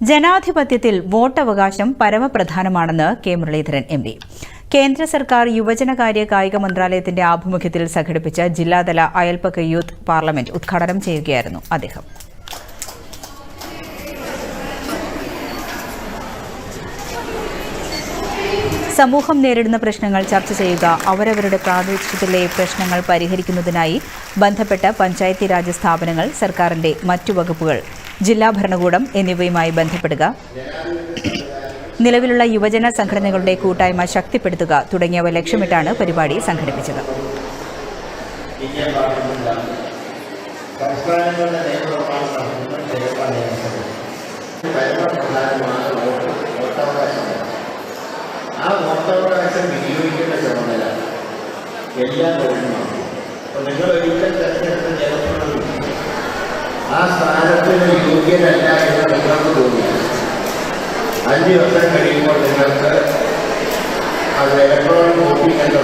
ജനാധിപത്യത്തിൽ വോട്ടവകാശം പരമപ്രധാനമാണെന്ന് കെ മുരളീധരൻ എം പി. കേന്ദ്ര സർക്കാർ യുവജനകാര്യ കായിക മന്ത്രാലയത്തിന്റെ ആഭിമുഖ്യത്തിൽ സംഘടിപ്പിച്ച ജില്ലാതല അയൽപ്പക്ക യൂത്ത് പാർലമെന്റ് ഉദ്ഘാടനം ചെയ്യുകയായിരുന്നു അദ്ദേഹം. സമൂഹം നേരിടുന്ന പ്രശ്നങ്ങൾ ചർച്ച ചെയ്യുക അവരവരുടെ പ്രാദേശികത്തിലെ പ്രശ്നങ്ങൾ പരിഹരിക്കുന്നതിനായി ബന്ധപ്പെട്ട പഞ്ചായത്തി രാജ് സ്ഥാപനങ്ങൾ സർക്കാരിന്റെ മറ്റു വകുപ്പുകൾ ജില്ലാ ഭരണകൂടം എന്നിവയുമായി ബന്ധപ്പെടുക. നിലവിലുള്ള യുവജന സംഘടനകളുടെ കൂട്ടായ്മ ശക്തിപ്പെടുത്തുക തുടങ്ങിയവ ലക്ഷ്യമിട്ടാണ് പരിപാടി സംഘടിപ്പിച്ചത്. സംസ്ഥാനങ്ങളുടെ നടത്തുന്ന ജനപ്രായ പരമപ്രധാനമാണ് വോട്ട് ആ വോട്ടവകാശം വിനിയോഗിക്കേണ്ട ചുമതല എല്ലാ പൗരന്മാർക്കും അപ്പോൾ നിങ്ങൾ ഒരിക്കൽ ജനപ്രതിനിധി ആ സ്ഥാനത്തിന് യോഗ്യനല്ല എന്ന് നിങ്ങൾക്ക് തോന്നിയാൽ അഞ്ച് വർഷം കഴിയുമ്പോൾ നിങ്ങൾക്ക് അത് ഇലക്ട്രോണിക് നിങ്ങൾക്ക്